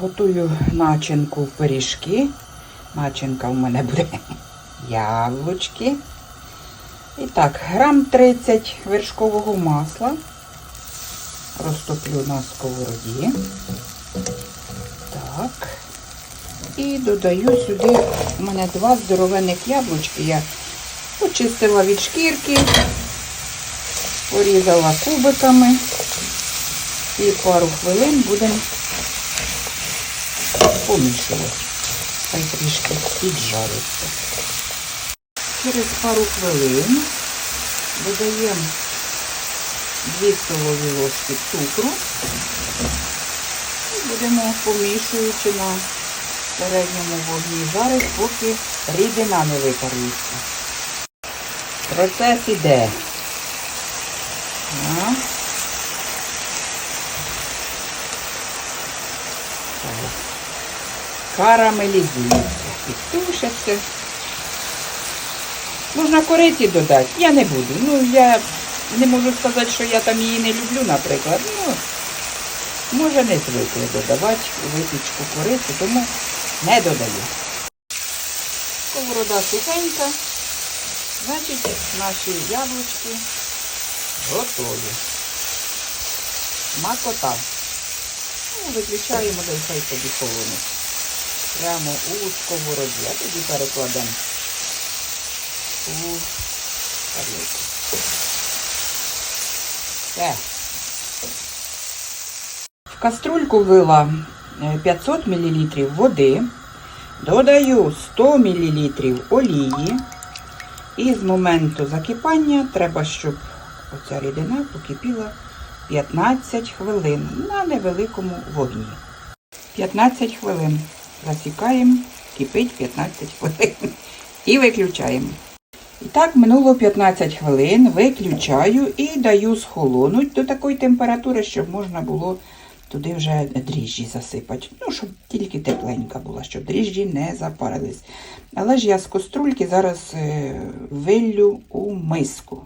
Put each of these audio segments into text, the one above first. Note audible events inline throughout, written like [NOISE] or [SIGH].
Готую начинку в пиріжки. Начинка у мене буде [LAUGHS] яблучки. І так, грам 30 вершкового масла. Розтоплю на сковороді. Так. І додаю сюди, у мене два здоровенних яблучки. Я почистила від шкірки, порізала кубиками. І пару хвилин будемо помішувати. Хай трішки піджариться. Через пару хвилин додаємо 2 столові ложки цукру і будемо помішуючи на середньому вогні жарити, поки рідина не випарується. Процес іде. Так. Карамелізується. Підтушиться. Можна кориці додати, я не буду. Ну, я не можу сказати, що я там її не люблю, наприклад. Ну, може не звикли додавати випічку кориці, тому не додаю. Сковорода сухенька, значить наші яблучки готові. Макота. Ну, виключаємо, дай хай тоді холодно. Прямо у сковороді, а тоді перекладемо у тарілку. Все. В каструльку вила е, 500 мл води, додаю 100 мл олії. І з моменту закипання треба, щоб оця рідина покипіла 15 хвилин на невеликому вогні. 15 хвилин засікаємо, кипить 15 хвилин і виключаємо. І так, минуло 15 хвилин, виключаю і даю схолонуть до такої температури, щоб можна було туди вже дріжджі засипати. Ну, щоб тільки тепленька була, щоб дріжджі не запарились. Але ж я з каструльки зараз е, виллю у миску,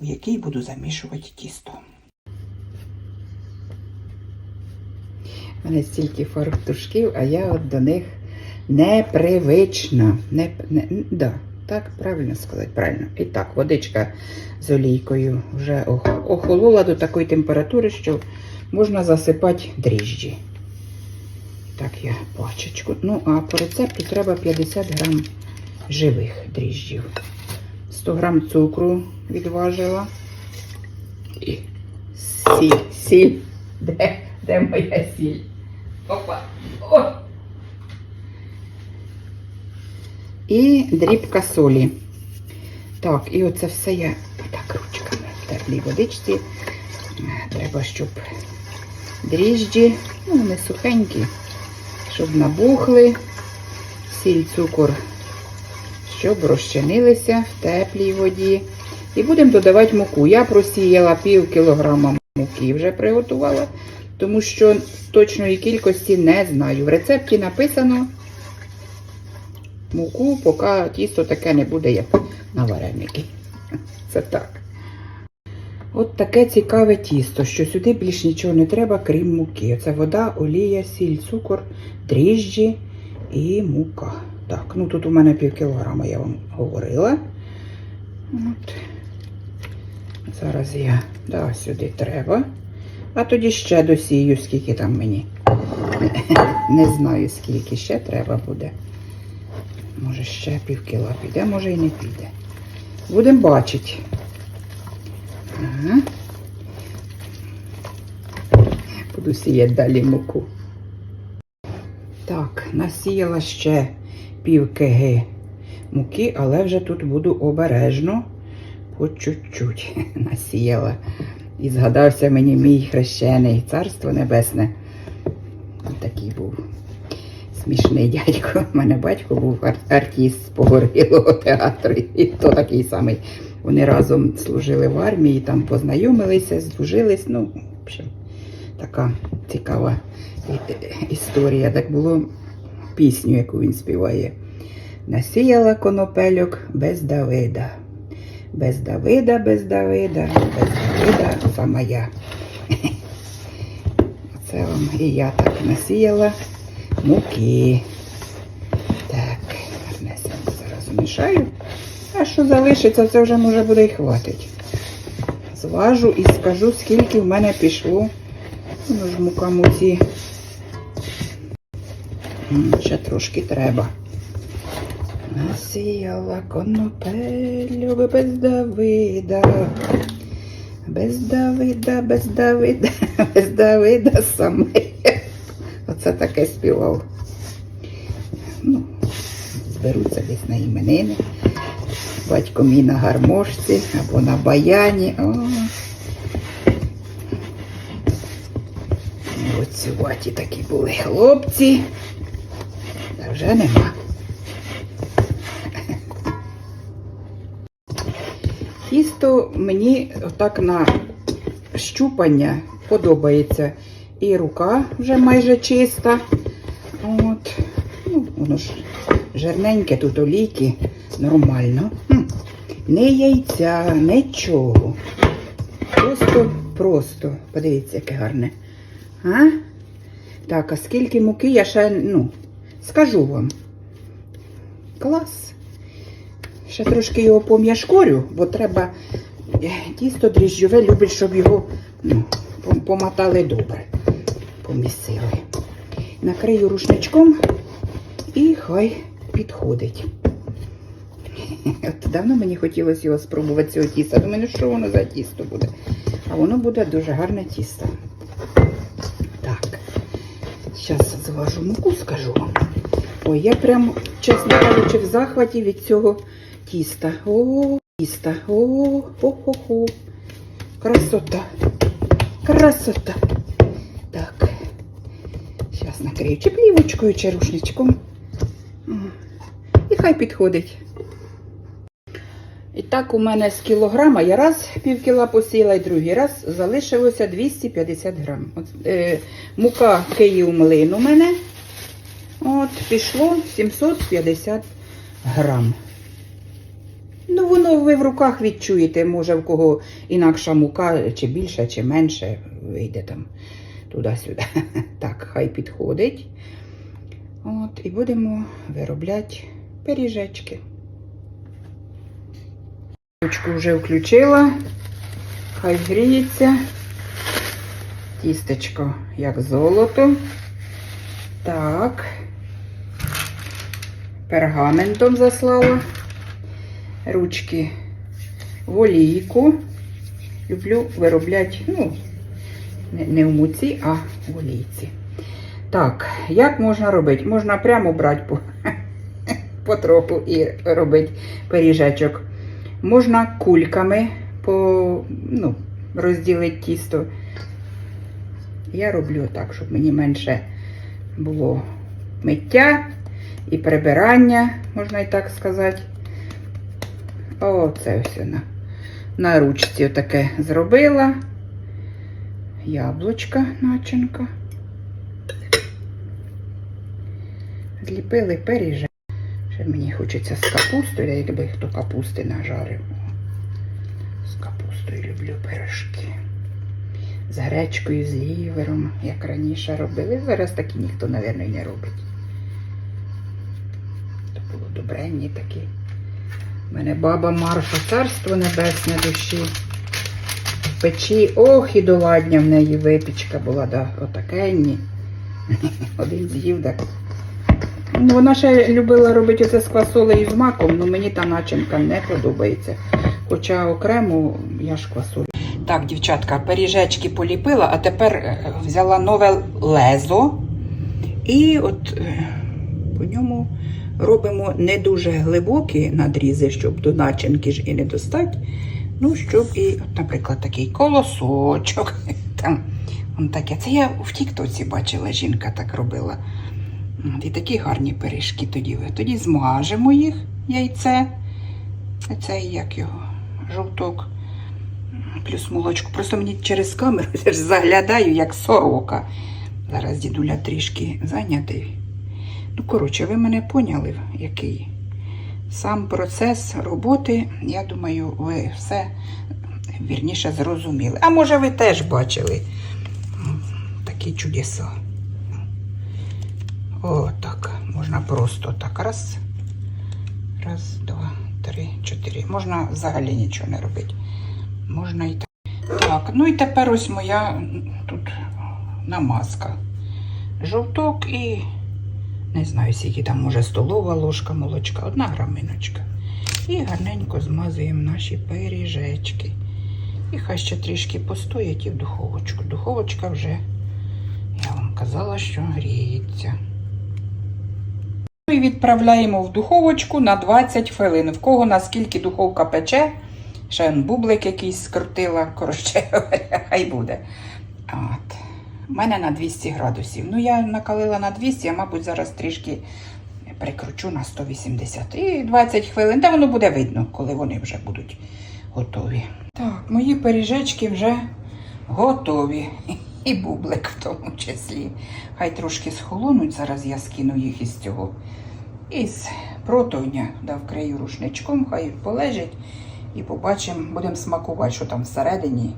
в якій буду замішувати тісто. У мене стільки фартушків, а я от до них непривична. Не, не, да, так, правильно сказати, правильно. І так, водичка з олійкою вже охолола до такої температури, що можна засипати дріжджі. Так, я пачечку. Ну, а по рецепту треба 50 грам живих дріжджів. 100 грам цукру відважила. І сіль, сіль. Де, де моя сіль? Опа. О! І дрібка солі. Так, і оце все я так ручками в теплій водичці. Треба, щоб дріжджі, ну, не сухенькі, щоб набухли. Сіль, цукор, щоб розчинилися в теплій воді. І будемо додавати муку. Я просіяла пів кілограма муки, вже приготувала, тому що точної кількості не знаю. В рецепті написано муку, поки тісто таке не буде, як на вареники. Це так. От таке цікаве тісто, що сюди більш нічого не треба, крім муки. Це вода, олія, сіль, цукор, дріжджі і мука. Так, ну тут у мене пів кілограма, я вам говорила. От. Зараз я да, сюди треба. А тоді ще досію, скільки там мені. Не знаю, скільки ще треба буде. Може ще пів кіла піде, може і не піде. Будемо бачити. Ага. Буду сіяти далі муку. Так, насіяла ще пів кг муки, але вже тут буду обережно по чуть-чуть [LAUGHS] насіяла. І згадався мені мій хрещений царство небесне. Такий був смішний дядько. У мене батько був ар- артист з погорілого театру, і то такий самий. Вони разом служили в армії, там познайомилися, здружились. Ну, в общем, така цікава і- і- історія. Так було пісню, яку він співає. Насіяла конопельок без Давида. Без Давида, без Давида, без Давида сама я. Це вам і я так насіяла муки. Так, гарнесенько зараз змішаю. А що залишиться, це вже може буде і хватить. Зважу і скажу, скільки в мене пішло. Ну ж мука муці. Ще трошки треба. Насіяла конопелю без Давида. Без Давида, без Давида, [LAUGHS] без Давида саме. Оце таке співав. Ну, зберуться десь на іменини. Батько мій на гармошці або на баяні. О. Оцюваті такі були хлопці. Та вже нема. Тісто мені отак на щупання подобається. І рука вже майже чиста. От. Ну, воно ж жирненьке, тут олійки, нормально. Не яйця, нічого. Просто, просто. Подивіться, яке гарне. А? Так, а скільки муки я ще, ну, скажу вам. Клас. Ще трошки його пом'яшкорю, бо треба е, тісто дріжджове любить, щоб його ну, помотали добре. Помісили. Накрию рушничком і хай підходить. [LAUGHS] От давно мені хотілося його спробувати цього тіста. Думаю, ну що воно за тісто буде? А воно буде дуже гарне тісто. Так, зараз зважу муку, скажу вам. Ой, я прям, чесно кажучи, в захваті від цього тіста. О, тіста. О, хо-хо-хо. Красота. Красота. Так. Зараз накрию чи плівочкою, чи рушничком. І хай підходить. І так у мене з кілограма я раз пів кіла посіяла і другий раз залишилося 250 грам. От, е, мука Київ млин у мене. От, пішло 750 грам. Ну, воно ви в руках відчуєте, може в кого інакша мука, чи більше, чи менше, вийде там туди-сюди. [LAUGHS] Так, хай підходить. От, і будемо виробляти пиріжечки. Ручку вже включила, хай гріється. Тістечко як золото. Так. Пергаментом заслала. Ручки в олійку. Люблю виробляти, ну, не, в муці, а в олійці. Так, як можна робити? Можна прямо брати по, [LAUGHS] потроху і робити пиріжечок. Можна кульками по, ну, розділити тісто. Я роблю так, щоб мені менше було миття і прибирання, можна і так сказати. О, це все на, ручці таке зробила. Яблучка, начинка. Зліпили пиріжок. Ще мені хочеться з капустою, якби хто капусти нажарив. З капустою люблю пирожки. З гречкою, з лівером, як раніше робили. Зараз такі ніхто, мабуть, не робить. То було добренні такі. У мене баба Марфа, царство небесне душі. Печі, ох, і доладня в неї випічка була, да, отакенні. [LAUGHS] Один з'їв, так. Ну, вона ще любила робити оце з квасолею з маком, але мені та начинка не подобається. Хоча окремо я ж квасолю. Так, дівчатка, пиріжечки поліпила, а тепер е, взяла нове лезо. І от е, по ньому робимо не дуже глибокі надрізи, щоб до начинки ж і не достать. Ну, щоб і, наприклад, такий колосочок. [LAUGHS] Там, он таке. Це я в Тіктоці бачила, жінка так робила. І такі гарні пиріжки тоді. Тоді змажемо їх, яйце. Це як його, жовток. Плюс молочку. Просто мені через камеру [LAUGHS] я ж заглядаю, як сорока. Зараз дідуля трішки зайнятий. Ну, коротше, ви мене поняли, який сам процес роботи, я думаю, ви все вірніше зрозуміли. А може, ви теж бачили. Такі чудеса. О, так. Можна просто так. Раз. Раз, два, три, чотири. Можна взагалі нічого не робити. Можна і так. Так, ну і тепер ось моя тут намазка. Жовток і не знаю, скільки там може столова ложка молочка, одна граминочка. І гарненько змазуємо наші пиріжечки. І хай ще трішки постоять і в духовочку. Духовочка вже, я вам казала, що гріється. І відправляємо в духовочку на 20 хвилин. В кого наскільки духовка пече, ще бублик якийсь скрутила, коротше [LAUGHS] хай буде. От. У мене на 200 градусів. Ну, я накалила на 200, а мабуть, зараз трішки прикручу на 180. І 20 хвилин, та воно буде видно, коли вони вже будуть готові. Так, мої пиріжечки вже готові. І бублик в тому числі. Хай трошки схолонуть, зараз я скину їх із цього. Із противня да вкрию рушничком, хай полежать і побачимо, будемо смакувати, що там всередині.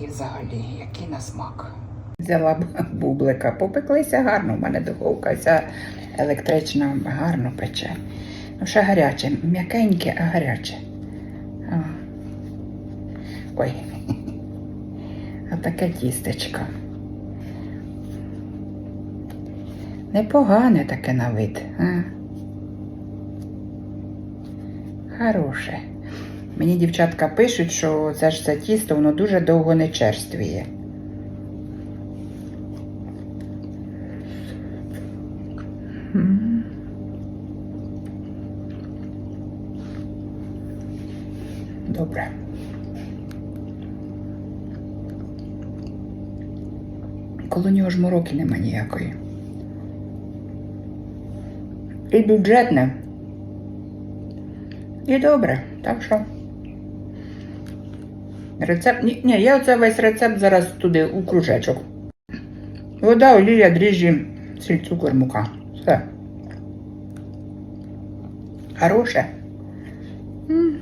І взагалі, який на смак. Взяла б бублика, попеклися гарно, у мене духовка ця електрична гарно пече. Ну, ще гаряче, м'якеньке, а гаряче. Ой. А таке тістечко. Непогане таке на вид. А? Хороше. Мені дівчатка пишуть, що це ж це тісто, воно дуже довго не черствіє. Добре. Коло нього ж мороки нема ніякої. І бюджетне. І добре, так що. Рецепт. Ні, ні, я оце весь рецепт зараз туди у кружечок. Вода, олія, дріжджі, сіль, цукор, мука. Все. Хороше. М.